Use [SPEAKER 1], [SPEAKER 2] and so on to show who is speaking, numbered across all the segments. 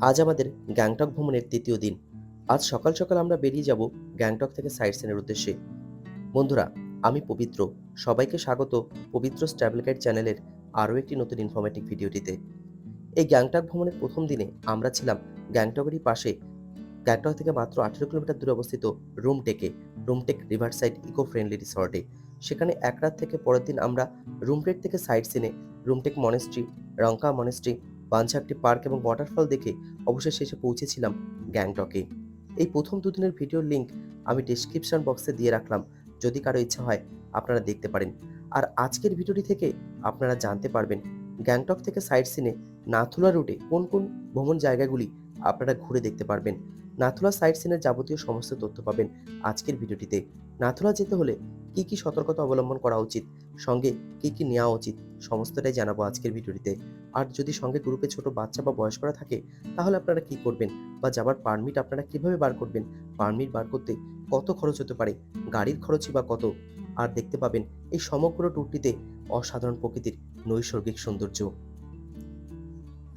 [SPEAKER 1] আজ আমাদের গ্যাংটক ভ্রমণের তৃতীয় দিন। আজ সকাল সকাল আমরা বেরিয়ে যাব গ্যাংটক থেকে সাইট সিনের উদ্দেশ্যে। বন্ধুরা, আমি পবিত্র। সবাইকে স্বাগত পবিত্র ট্রাভেল গাইড চ্যানেলের আরও একটি নতুন ইনফরমেটিভ ভিডিওটিতে। এই গ্যাংটক ভ্রমণের প্রথম দিনে আমরা ছিলাম গ্যাংটকেরই পাশে। গ্যাংটক থেকে মাত্র আঠেরো কিলোমিটার দূরে অবস্থিত রুমটেকে, রুমটেক রিভারসাইড ইকো ফ্রেন্ডলি রিসর্টে। সেখানে এক রাত থেকে পরের দিন আমরা রুমটেক থেকে sightseeing Rumtek monastery Ranka monastery Banjhakri park এবং ওয়াটারফল দেখে অবশেষে শেষে পৌঁছেছিলাম গ্যাংটকে। এই প্রথম দুদিনের ভিডিওর লিংক আমি ডিসক্রিপশন বক্সে দিয়ে রাখলাম। যদি কারও ইচ্ছা হয়, আপনারা দেখতে পারেন। আর আজকের ভিডিওটি থেকে আপনারা জানতে পারবেন গ্যাংটক থেকে সাইট সিনে নাথুলা রুটে কোন কোন ভ্রমণ জায়গাগুলি আপনারা ঘুরে দেখতে পারবেন। নাথুলা সাইট সিনের যাবতীয় সমস্ত তথ্য পাবেন আজকের ভিডিওটিতে। নাথুলা যেতে হলে কি কি সতর্কতা অবলম্বন করা উচিত? সঙ্গে কি কি নেওয়া উচিত? সমস্তটাই জানাব আজকের ভিডিওটিতে। আর যদি সঙ্গে গ্রুপে ছোট বাচ্চা বা বয়স্করা থাকে, তাহলে আপনারা কি করবেন? বা যাবার পারমিট আপনারা কীভাবে বার করবেন? পারমিট বার করতে কত খরচ হতে পারে? গাড়ির খরচই বা কত? আর দেখতে পাবেন এই সমগ্র ট্যুরটিতে অসাধারণ প্রকৃতির নৈসর্গিক সৌন্দর্য।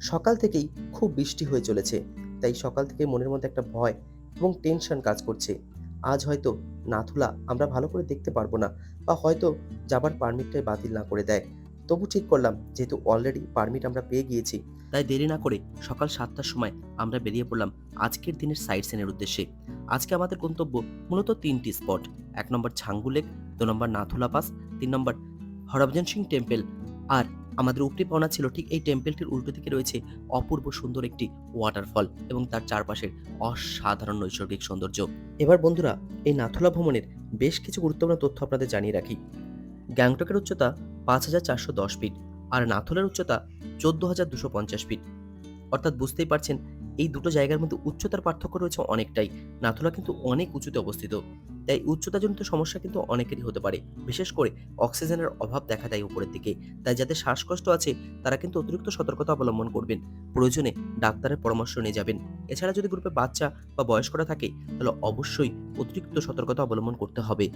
[SPEAKER 1] সকাল থেকেই খুব বৃষ্টি হয়ে চলেছে, তাই সকাল থেকে মনের মধ্যে একটা ভয় এবং টেনশন কাজ করছে। আজ হয়তো নাথুলা আমরা ভালো করে দেখতে পারব না, বা হয়তো যাবার পারমিটটাই বাতিল না করে দেয়। তবু ঠিক করলাম, যেহেতু অলরেডি পারমিট আমরা পেয়ে গিয়েছি। তাই দেরি না করে সকাল সাতটার সময় আমরা বেরিয়ে পড়লাম আজকের দিনের সাইট সিনের উদ্দেশ্যে। আজকে আমাদের গন্তব্য মূলত তিনটি স্পট এক নম্বর ছাঙ্গু লেক দু নম্বর নাথুলা পাস তিন নম্বর হরভজন সিং টেম্পল আর আমাদের উপরি পাওনা ছিল ঠিক এই টেম্পলটির উল্টো দিকে রয়েছে অপূর্ব সুন্দর একটি ওয়াটারফল এবং তার চারপাশের অসাধারণ নৈসর্গিক সৌন্দর্য। এবার বন্ধুরা, এই নাথুলা ভ্রমণের বেশ কিছু গুরুত্বপূর্ণ তথ্য আপনাদের জানিয়ে রাখি। গ্যাংটকের উচ্চতা পাঁচ হাজার চারশো দশ ফিট আর নাথুলার উচ্চতা চোদ্দ হাজার দুশো পঞ্চাশ ফিট। অর্থাৎ বুঝতেই পারছেন, এই দুটো জায়গার মধ্যে উচ্চতার পার্থক্য রয়েছে অনেকটাই। নাথুলা কিন্তু অনেক উঁচুতে অবস্থিত। তাই উচ্চতাজনিত সমস্যা কিন্তু অনেকেরই হতে পারে। বিশেষ করে অক্সিজেনের অভাব দেখা দেয় উপরের দিকে। তাই যাদের শ্বাসকষ্ট আছে, তারা কিন্তু অতিরিক্ত সতর্কতা অবলম্বন করবেন। প্রয়োজনে ডাক্তারের পরামর্শ নিয়ে যাবেন। এছাড়া যদি গ্রুপে বাচ্চা বা বয়স্করা থাকে, তাহলে অবশ্যই অতিরিক্ত সতর্কতা অবলম্বন করতে হবে।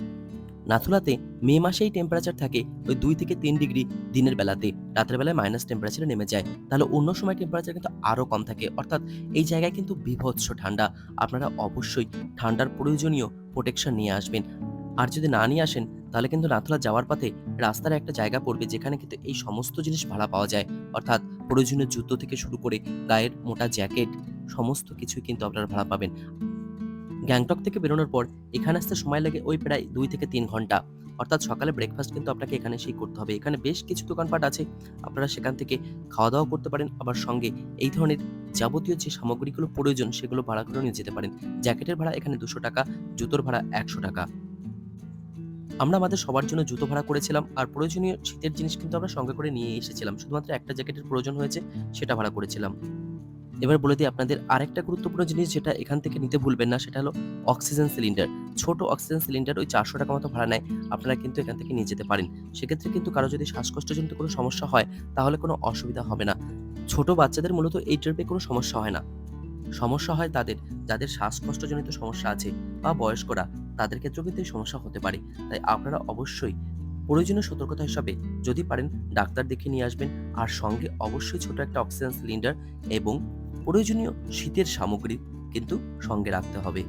[SPEAKER 1] নাথুলাতে মে মাসেই টেম্পারেচার থাকে ওই দুই থেকে তিন ডিগ্রি দিনের বেলাতে। রাতের বেলায় মাইনাস টেম্পারেচারে নেমে যায়। তাহলে অন্য সময় টেম্পারেচার কিন্তু আরও কম থাকে। অর্থাৎ এই জায়গায় কিন্তু বিভৎস ঠান্ডা। আপনারা অবশ্যই ঠান্ডার প্রয়োজনীয় প্রোটেকশন নিয়ে আসবেন। আর যদি না নিয়ে আসেন, তাহলে কিন্তু নাথুলা যাওয়ার পথে রাস্তার একটা জায়গা পড়বে যেখানে কিন্তু এই সমস্ত জিনিস ভাড়া পাওয়া যায়। অর্থাৎ প্রয়োজনীয় জুতো থেকে শুরু করে গায়ের মোটা জ্যাকেট সমস্ত কিছুই কিন্তু আপনারা ভাড়া পাবেন। গ্যাংটক থেকে বেরোনোর পর এখানে আসতে সময় লাগে ওই প্রায় দুই থেকে তিন ঘণ্টা। অর্থাৎ সকালে ব্রেকফাস্ট কিন্তু আপনাকে এখানে সেই করতে হবে। এখানে বেশ কিছু দোকানপাট আছে, আপনারা সেখান থেকে খাওয়া দাওয়া করতে পারেন। আবার সঙ্গে এই ধরনের যাবতীয় যে সামগ্রীগুলো প্রয়োজন, সেগুলো ভাড়া করে নিয়ে যেতে পারেন। জ্যাকেটের ভাড়া এখানে দুশো টাকা, জুতোর ভাড়া একশো টাকা। আমরা আমাদের সবার জন্য জুতো ভাড়া করেছিলাম, আর প্রয়োজনীয় শীতের জিনিস কিন্তু আমরা সঙ্গে করে নিয়ে এসেছিলাম। শুধুমাত্র একটা জ্যাকেটের প্রয়োজন হয়েছে, সেটা ভাড়া করেছিলাম। এবার বলে দিই আপনাদের আরেকটা গুরুত্বপূর্ণ জিনিস যেটা এখান থেকে নিতে ভুলবেন না, সেটা হলো অক্সিজেন সিলিন্ডার। ছোট অক্সিজেন সিলিন্ডার ওই চারশো টাকা মতো ভাড়া নেয়, আপনারা কিন্তু এখান থেকে নিয়ে যেতে পারেন। সেক্ষেত্রে কিন্তু কারও যদি শ্বাসকষ্টজনিত কোনো সমস্যা হয়, তাহলে কোনো অসুবিধা হবে না। ছোট বাচ্চাদের মূলত এই ট্রিপে কোনো সমস্যা হয় না। সমস্যা হয় তাদের, যাদের শ্বাসকষ্টজনিত সমস্যা আছে বা বয়স্করা, তাদের ক্ষেত্রেও কিন্তু এই সমস্যা হতে পারে। তাই আপনারা অবশ্যই প্রয়োজনীয় সতর্কতা হিসাবে যদি পারেন, ডাক্তার দেখে নিয়ে আসবেন। আর সঙ্গে অবশ্যই ছোট একটা অক্সিজেন সিলিন্ডার এবং প্রয়োজনীয় শীতের সামগ্রী কিন্তু সঙ্গে রাখতে হবে।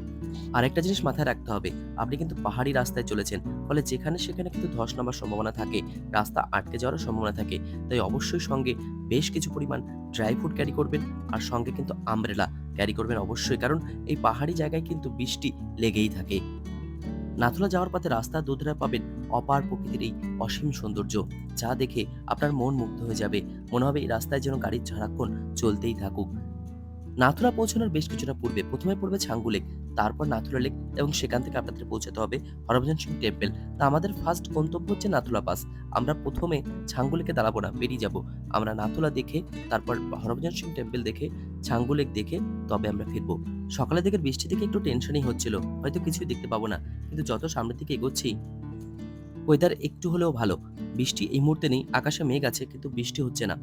[SPEAKER 1] আর একটা জিনিস মাথায় রাখতে হবে, আপনি কিন্তু পাহাড়ি রাস্তায় চলেছেন, ফলে যেখানে সেখানে কিন্তু ধস নামার সম্ভাবনা থাকে, রাস্তা আটকে যাওয়ার সম্ভাবনা থাকে, তাই অবশ্যই সঙ্গে বেশ কিছু পরিমাণ ড্রাই ফ্রুট ক্যারি করবেন, আর সঙ্গে কিন্তু আমব্রেলা ক্যারি করবেন অবশ্যই, কারণ এই পাহাড়ি জায়গায় কিন্তু বৃষ্টি লেগেই থাকে। নাথুলা যাওয়ার পথে রাস্তা দুধারে পাবেন অপার প্রকৃতির এই অসীম সৌন্দর্য, যা দেখে আপনার মন মুগ্ধ হয়ে যাবে। মনে হবে এই রাস্তায় যেন গাড়ির সারাক্ষণ চলতেই থাকুক। নাথুলা পৌঁছানোর বেশ কিছুটা পূর্বে প্রথমে পড়বে ছাঙ্গু লেক, তারপর নাথুলা লেক এবং সেখান থেকে আপনাদের পৌঁছাতে হবে হরভজন সিং টেম্পল। তা আমাদের ফার্স্ট গন্তব্য হচ্ছে নাথুলা পাস আমরা প্রথমে ছাঙ্গু লেকে দাঁড়াবো না, বেরিয়ে যাব। আমরা নাথুলা দেখে, তারপর হরভজন সিং টেম্পল দেখে, ছাঙ্গু লেক দেখে তবে আমরা ফিরবো। সকালের দিকের বৃষ্টি থেকে একটু টেনশনই হচ্ছিল, হয়তো কিছুই দেখতে পাবো না। কিন্তু যত সামনের দিকে এগোচ্ছি ওয়েদার একটু হলেও ভালো। বৃষ্টি এই মুহূর্তে নেই, আকাশে মেঘ আছে, কিন্তু বৃষ্টি হচ্ছে না।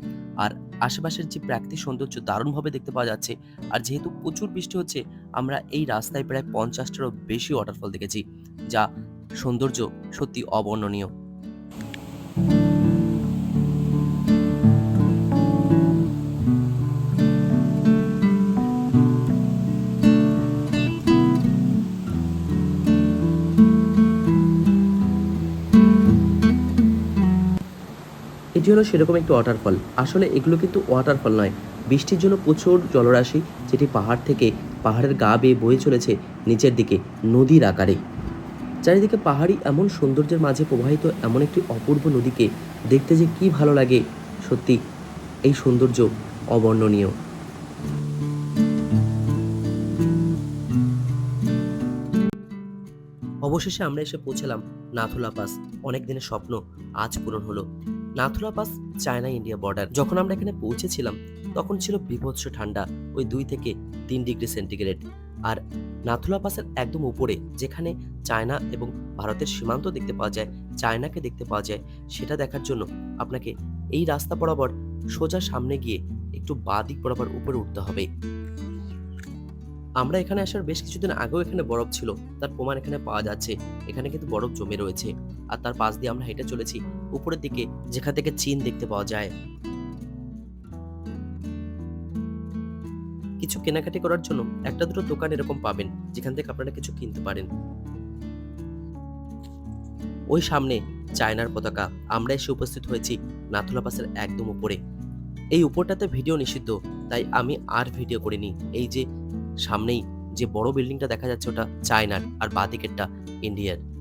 [SPEAKER 1] আর আশেপাশের যে প্রাকৃতিক সৌন্দর্য দারুণভাবে দেখতে পাওয়া যাচ্ছে, আর যেহেতু প্রচুর বৃষ্টি হচ্ছে, আমরা এই রাস্তায় প্রায় পঞ্চাশটারও বেশি ওয়াটারফল দেখেছি, যা সৌন্দর্য সত্যি অবর্ণনীয়। এটি হলো সেরকম একটি ওয়াটারফল আসলে এগুলো কিন্তু ওয়াটারফল নয়। বৃষ্টির জন্য প্রচুর জলরাশি, যেটি পাহাড় থেকে পাহাড়ের গা বেয়ে বয়ে চলেছে নিচের দিকে, নদীর আকারে। চারিদিকে পাহাড়ি এমন সৌন্দর্যের মাঝে প্রবাহিত এমন একটি অপূর্ব নদীকে দেখতে যে কি ভালো লাগে। সত্যি, এই সৌন্দর্য অবর্ণনীয়। অবশেষে আমরা এসে পৌঁছালাম নাথুলা পাস অনেক দিনের স্বপ্ন আজ পূরণ হলো। Nathula pass China India border. যখন আমরা এখানে পৌঁছেছিলাম, তখন ছিল বিভৎস ঠান্ডা, ওই দুই থেকে তিন ডিগ্রি সেন্টিগ্রেড। আর নাথুলা পাসের একদম উপরে, যেখানে চায়না এবং ভারতের সীমান্ত দেখতে পাওয়া যায়, চায়নাকে দেখতে পাওয়া যায়, সেটা দেখার জন্য আপনাকে এই রাস্তা বরাবর সোজা সামনে গিয়ে একটু বাঁ দিক বরাবর উপরে উঠতে হবে। আমরা এখানে আসার বেশ কিছুদিন আগেও এখানে বরফ ছিল, তার প্রমাণ এখানে পাওয়া যাচ্ছে। এখানে কিন্তু বরফ জমে রয়েছে। আর তার পাশ দিয়ে আমরা হেঁটে চলেছি, উপরের দিকে, যেখান থেকে চীন দেখতে পাওয়া যায়। কিছু কেনাকাটি করার জন্য একটা দুটো দোকান এরকম পাবেন, যেখান থেকে আপনারা কিছু কিনতে পারেন। ওই সামনে চায়নার পতাকা, আমরা এসে উপস্থিত হয়েছি নাথুলা পাসের একদম উপরে। এই উপরটাতে ভিডিও নিষিদ্ধ, তাই আমি আর ভিডিও করিনি। এই যে সামনেই যে বড় বিল্ডিংটা দেখা যাচ্ছে ওটা চায়নার আর বাঁ দিকেরটা ইন্ডিয়ার।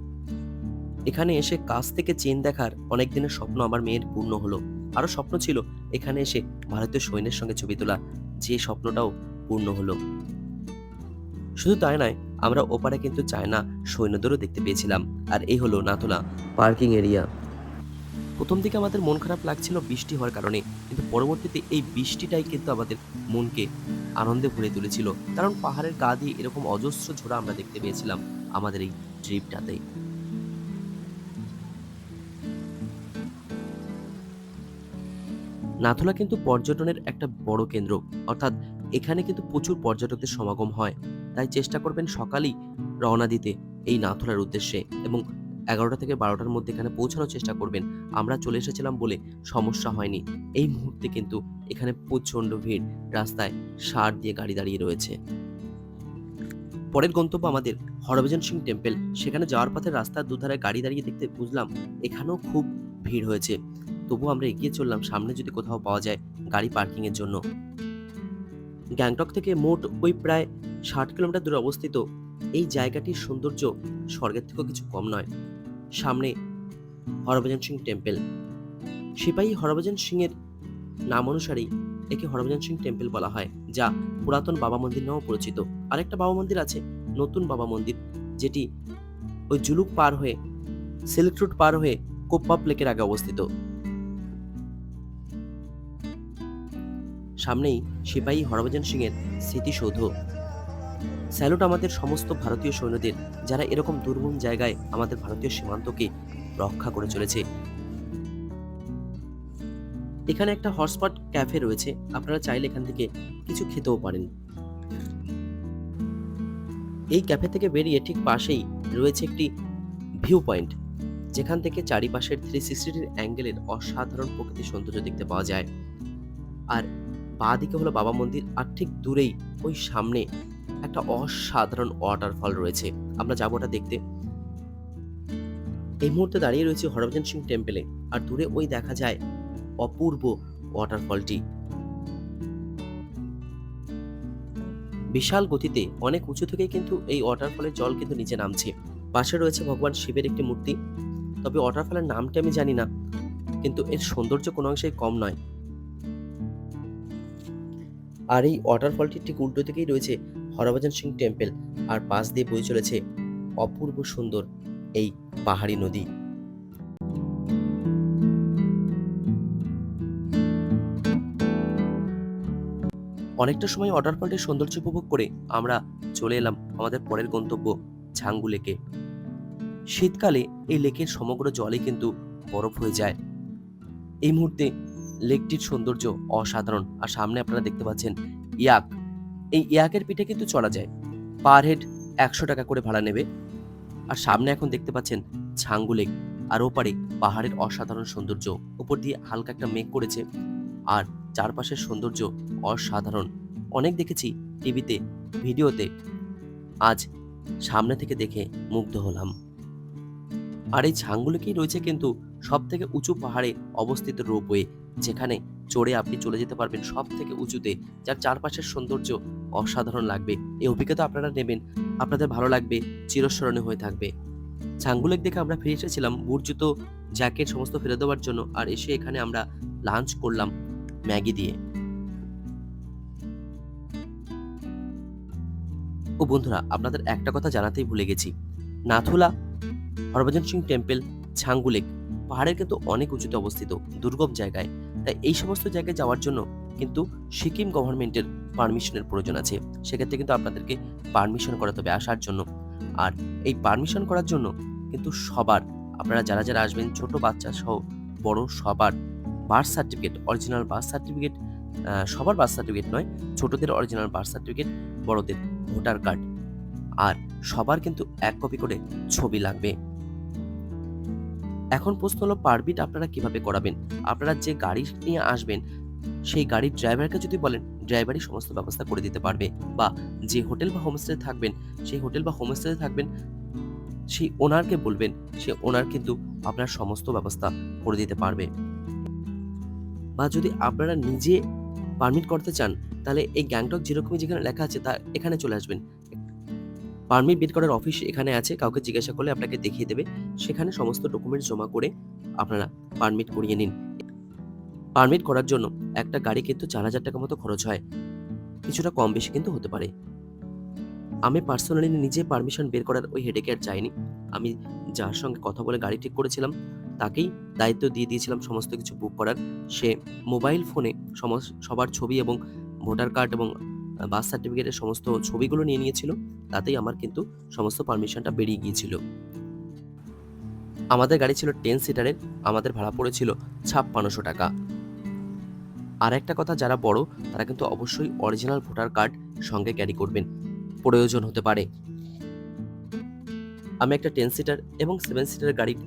[SPEAKER 1] এখানে এসে কাছ থেকে চীন দেখার অনেক দিনের স্বপ্ন আমার মেয়ের পূর্ণ হলো। আরও স্বপ্ন ছিল এখানে এসে ভারতীয় সৈন্যের সঙ্গে ছবি তোলা। যে স্বপ্নটাও পূর্ণ হলো। শুধু তাই নয়, আমরা ওপারে কিন্তু চায়না সৈন্যদেরও দেখতে পেয়েছিলাম। আর এই হলো নাথুলা পার্কিং এরিয়া। প্রথম দিকে আমাদের মন খারাপ লাগছিল বৃষ্টি হওয়ার কারণে, কিন্তু পরবর্তীতে এই বৃষ্টিটাই কিন্তু আমাদের মনকে আনন্দে ভরে তুলেছিল। কারণ পাহাড়ের গা দিয়ে এরকম অজস্র ঝোড়া আমরা দেখতে পেয়েছিলাম আমাদের এই ট্রিপটাতে। নাথুলা কিন্তু পর্যটনের একটা বড় কেন্দ্র। অর্থাৎ এখানে কিন্তু প্রচুর পর্যটকদের সমাগম হয়। তাই চেষ্টা করবেন সকালেই রওনা দিতে এই নাথুলার উদ্দেশ্যে এবং এগারোটা থেকে বারোটার মধ্যে এখানে পৌঁছানোর চেষ্টা করবেন। আমরা চলে এসেছিলাম বলে সমস্যা হয়নি। এই মুহূর্তে কিন্তু এখানে প্রচণ্ড ভিড়। রাস্তায় সার দিয়ে গাড়ি দাঁড়িয়ে রয়েছে। পরের গন্তব্য আমাদের হরভজন সিং টেম্পল। সেখানে যাওয়ার পথে রাস্তার দুধারে গাড়ি দাঁড়িয়ে দেখতে বুঝলাম এখানেও খুব ভিড় হয়েছে। তবু আমরা এগিয়ে চললাম। সামনে যদি কোথাও পাওয়া যায় গাড়ি পার্কিং এর জন্য। গ্যাংটক থেকে মোট ওই প্রায় ষাট কিলোমিটার দূরে অবস্থিত এই জায়গাটির সৌন্দর্য স্বর্গের থেকেও কিছু কম নয়। সামনে হরভজন সিং টেম্পল। সিপাহী হরভজন সিং এর নাম অনুসারেই একে হরভজন সিং টেম্পল বলা হয়, যা পুরাতন বাবা মন্দির নামেও পরিচিত। আরেকটা বাবা মন্দির আছে, নতুন বাবা মন্দির, যেটি ওই জুলুক পার হয়ে, সিল্ক রুট পার হয়ে কোপ্পা প্লেকের আগে অবস্থিত। সামনেই সিপাহী হরভজন সিং এর স্মৃতিসৌধ। স্যালুট আমাদের সমস্ত ভারতীয় সৈন্যদের, যারা এরকম দুর্গম জায়গায় আমাদের ভারতীয় সীমান্তকে রক্ষা করে চলেছে। এখানে একটা হটস্পট ক্যাফে রয়েছে, আপনারা চাইলে এখান থেকে কিছু খেতেও পারেন। এই ক্যাফে থেকে বেরিয়ে ঠিক পাশেই রয়েছে একটি ভিউ পয়েন্ট, যেখান থেকে চারিপাশের থ্রি সিক্সটির অ্যাঙ্গেলের অসাধারণ প্রকৃতির সৌন্দর্য দেখতে পাওয়া যায়। আর বাঁ দিকে হলো বাবা মন্দির, আর ঠিক দূরেই ওই সামনে একটা অসাধারণ ওয়াটারফল রয়েছে। আমরা যাব ওটা দেখতে। এই মুহূর্তে দাঁড়িয়ে রয়েছে হরভজন সিং টেম্পেলে আর দূরে ওই দেখা যায় অপূর্ব ওয়াটারফলটি বিশাল গতিতে, অনেক উঁচু থেকে কিন্তু এই ওয়াটারফলের জল কিন্তু নিচে নামছে। পাশে রয়েছে ভগবান শিবের একটি মূর্তি। তবে ওয়াটারফলের নামটা আমি জানি না, কিন্তু এর সৌন্দর্য কোনো অংশেই কম নয়। আর এই ওয়াটারফলটির ঠিক উল্টো দিকেই রয়েছে। হরভজন সিং টেম্পল আর পাশ দিয়ে বয়ে চলেছে অপূর্ব সুন্দর এই পাহাড়ি নদী। অনেকটা সময় ওয়াটারফলটির সৌন্দর্য উপভোগ করে আমরা চলে এলাম আমাদের পরের গন্তব্য ঝাঙ্গু লেকে। শীতকালে এই লেকের সমগ্র জলই কিন্তু বরফ হয়ে যায়। এই মুহূর্তে লেকটির সৌন্দর্য অসাধারণ। আর সামনে আপনারা দেখতে পাচ্ছেন ইয়াক এই ইয়াকের পিঠে কিন্তু চলা যায়। পার হেড একশো টাকা করে ভাড়া নেবে। আর সামনে এখন দেখতে পাচ্ছেন ছাঙ্গু লেক আর ওপারে পাহাড়ের অসাধারণ সৌন্দর্য। উপর দিয়ে হালকা একটা মেঘ করেছে। আর চারপাশের সৌন্দর্য অসাধারণ। অনেক দেখেছি টিভিতে, ভিডিওতে। আজ সামনে থেকে দেখে মুগ্ধ হলাম। আর এই ঝাঙ্গুলিকেই রয়েছে কিন্তু
[SPEAKER 2] সব থেকে উঁচু পাহাড়ে অবস্থিত রোপওয়ে, যেখানে চড়ে আপনি চলে যেতে পারবেন সব থেকে উঁচুতে, যার চারপাশের সৌন্দর্য অসাধারণ লাগবে। এই অভিজ্ঞতা আপনারা নেবেন, আপনাদের ভালো লাগবে, চিরস্মরণীয় হয়ে থাকবে। ছাঙ্গুলেক দেখে আমরা ফিরে এসেছিলাম বুট জ্যাকেট সমস্ত ফেলে দেওয়ার জন্য আর এসে এখানে আমরা লাঞ্চ করলাম ম্যাগি দিয়ে। ও বন্ধুরা, আপনাদের একটা কথা জানাতেই ভুলে গেছি। নাথুলা, হরভজন সিং টেম্পল ছাঙ্গুলেক পাহাড়ের কিন্তু অনেক উঁচুতে অবস্থিত, দুর্গম জায়গায়। তাই এই সমস্ত জায়গায় যাওয়ার জন্য কিন্তু সিকিম গভর্নমেন্টের পারমিশনের প্রয়োজন আছে। সেক্ষেত্রে কিন্তু আপনাদেরকে পারমিশন করাতে হবে আসার জন্য। আর এই পারমিশন করার জন্য কিন্তু সবার, আপনারা যারা যারা আসবেন, ছোট বাচ্চা সহ, বড় সবার birth certificate original birth certificate সবার বার্থ সার্টিফিকেট নয়, ছোটদের অরিজিনাল বার্থ সার্টিফিকেট বড়দের ভোটার কার্ড আর সবার কিন্তু এক কপি করে ছবি লাগবে। এখন প্রশ্ন হলো পারমিট আপনারা কীভাবে করাবেন? আপনারা যে গাড়ি নিয়ে আসবেন, সেই গাড়ির ড্রাইভারকে যদি বলেন ড্রাইভারই সমস্ত ব্যবস্থা করে দিতে পারবে বা যে হোটেল বা হোমস্টে থাকবেন, সেই হোটেল বা হোমস্টেতে থাকবেন, সেই ওনারকে বলবেন, সে ওনার কিন্তু আপনার সমস্ত ব্যবস্থা করে দিতে পারবে। বা যদি আপনারা নিজে পারমিট করতে চান, তাহলে এই গ্যাংটক যেরকমই যেখানে লেখা আছে, তা এখানে চলে আসবেন। পারমিট বের করার অফিস এখানে আছে, কাউকে জিজ্ঞাসা করলে আপনাকে দেখিয়ে দেবে। সেখানে সমস্ত ডকুমেন্টস জমা করে আপনারা পারমিট করিয়ে নিন। পারমিট করার জন্য একটা গাড়ি কিন্তু চার হাজার টাকা মতো খরচ হয়। কিছুটা কম বেশি কিন্তু হতে পারে। আমি পার্সোনালি নিজে পারমিশন বের করার ওই হেডেকে আর চাইনি আমি যার সঙ্গে কথা বলে গাড়ি ঠিক করেছিলাম, তাকেই দায়িত্ব দিয়ে দিয়েছিলাম সমস্ত কিছু বুক করার। সে মোবাইল ফোনে সবার ছবি এবং ভোটার কার্ড এবং বার্থ সার্টিফিকেটের সমস্ত ছবিগুলো নিয়ে নিয়েছিল তাতেই আমার কিন্তু সমস্ত পারমিশনটা বেরিয়ে গিয়েছিল। আমাদের গাড়ি ছিল টেন সিটারের আমাদের ভাড়া পড়েছিল ছাপ্পান্নশো টাকা। আর একটা কথা যারা বড় তারা কিন্তু অবশ্যই অরিজিনাল ভোটার কার্ড সঙ্গে ক্যারি করবেন। প্রয়োজন হতে পারে। আমি একটা টেন সিটার এবং সেভেন সিটার গাড়ির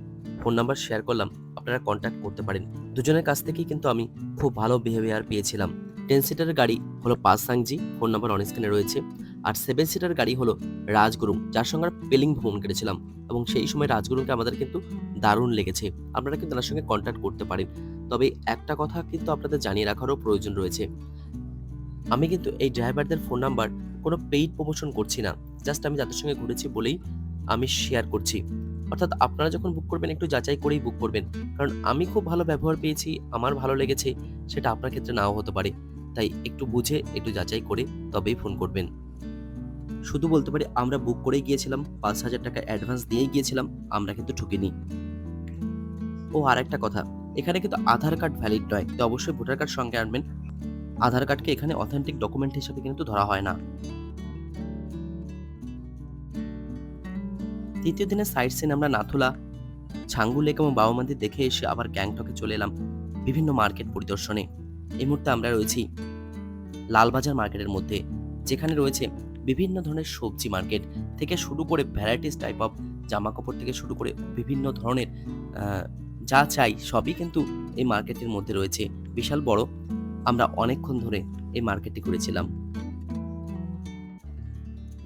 [SPEAKER 2] ফোন নাম্বার শেয়ার করলাম আপনারা কন্ট্যাক্ট করতে পারেন। দুজনের কাছ থেকেই কিন্তু আমি খুব ভালো বিহেভিয়ার পেয়েছিলাম। টেন সিটার গাড়ি হলো পাসাংজি ফোন নাম্বার অন স্ক্রিনে রয়েছে। আর সেভেন সিটার গাড়ি হলো রাজগুরুং যার সঙ্গে পেলিং ভ্রমণ করেছিলাম এবং সেই সময় রাজগুরুকে আমাদের কিন্তু দারুণ লেগেছে। আপনারা কিন্তু তার সঙ্গে কন্ট্যাক্ট করতে পারেন। তবে একটা কথা কিন্তু আপনাদের জানিয়ে রাখারও প্রয়োজন রয়েছে। আমি কিন্তু এই ড্রাইভারদের ফোন নাম্বার কোনো পেইড প্রমোশন করছি না। জাস্ট আমি যাদের সঙ্গে ঘুরেছি বলেই আমি শেয়ার করছি। অর্থাৎ আপনারা যখন বুক করবেন, একটু যাচাই করেই বুক করবেন। কারণ আমি খুব ভালো ব্যবহার পেয়েছি, আমার ভালো লেগেছে, সেটা আপনার ক্ষেত্রে নাও হতে পারে। তাই একটু বুঝে, একটু যাচাই করে তবেই ফোন করবেন। শুধু বলতে পারি, আমরা বুক করে গিয়েছিলাম, পাঁচ হাজার টাকা অ্যাডভান্স দিয়ে গিয়েছিলাম, আমরা কিন্তু ঠকিনি। ও আর একটা কথা, এখানে কিন্তু আধার কার্ড ভ্যালিড নয় তো অবশ্যই ভোটার কার্ড সঙ্গে আনবেন। আধার কার্ডকে এখানে অথেন্টিক ডকুমেন্ট হিসেবে কিন্তু ধরা হয় না। তৃতীয় দিনে সাইট সিন আমরা নাথুলা ছাঙ্গু লেক এবং বাবা মন্দির দেখে এসে আবার গ্যাংটকে চলে এলাম, বিভিন্ন মার্কেট পরিদর্শনে। এই মুহূর্তে আমরা রয়েছি লালবাজার মার্কেটের মধ্যে, যেখানে রয়েছে বিভিন্ন ধরনের সবজি মার্কেট থেকে শুরু করে ভ্যারাইটিস টাইপ অফ জামা কাপড় থেকে শুরু করে বিভিন্ন ধরনের যা চাই সবই কিন্তু এই মার্কেটের মধ্যে রয়েছে। বিশাল বড়, আমরা অনেকক্ষণ ধরে এই মার্কেটটি করেছিলাম।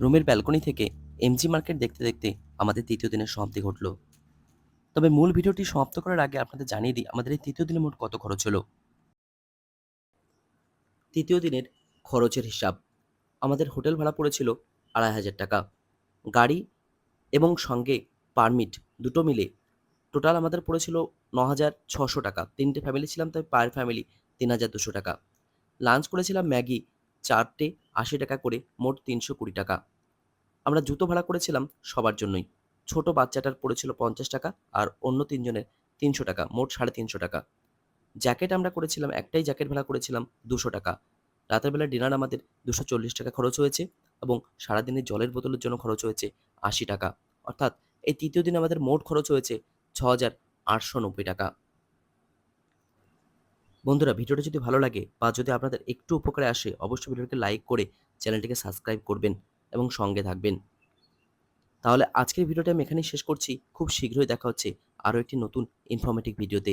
[SPEAKER 2] রুমের ব্যালকনি থেকে এমজি মার্কেট দেখতে দেখতে আমাদের তৃতীয় দিনের সমাপ্তি ঘটল। তবে মূল ভিডিওটি সমাপ্ত করার আগে আপনাদের জানিয়ে দিই, আমাদের এই তৃতীয় দিনে মোট কত খরচ হলো? তৃতীয় দিনের খরচের হিসাব। আমাদের হোটেল ভাড়া পড়েছিল আড়াই হাজার টাকা। গাড়ি এবং সঙ্গে পারমিট দুটো মিলে টোটাল আমাদের পড়েছিল ন হাজার ছশো টাকা। তিনটে ফ্যামিলি ছিলাম, তাই পার ফ্যামিলি তিন হাজার দুশো টাকা। লাঞ্চ করেছিলাম ম্যাগি চারটে আশি টাকা করে, মোট তিনশো কুড়ি টাকা। আমরা জুতো ভাড়া করেছিলাম সবার জন্যই। ছোট বাচ্চাটার পড়েছিল পঞ্চাশ টাকা আর অন্য তিনজনের তিনশো টাকা, মোট সাড়ে তিনশো টাকা। জ্যাকেট আমরা করেছিলাম, একটাই জ্যাকেট ভাড়া করেছিলাম দুশো টাকা। রাতের বেলা ডিনার আমাদের দুশো চল্লিশ টাকা খরচ হয়েছে এবং সারাদিনের জলের বোতলের জন্য খরচ হয়েছে আশি টাকা। অর্থাৎ এই তৃতীয় দিনে আমাদের মোট খরচ হয়েছে ছ হাজার আটশো নব্বই টাকা। বন্ধুরা, ভিডিওটা যদি ভালো লাগে বা যদি আপনাদের একটু উপকারে আসে, অবশ্যই ভিডিওটিকে লাইক করে চ্যানেলটিকে সাবস্ক্রাইব করবেন এবং সঙ্গে থাকবেন। তাহলে আজকের ভিডিওটা আমি এখানেই শেষ করছি। খুব শীঘ্রই দেখা হচ্ছে আরও একটি নতুন ইনফরমেটিভ ভিডিওতে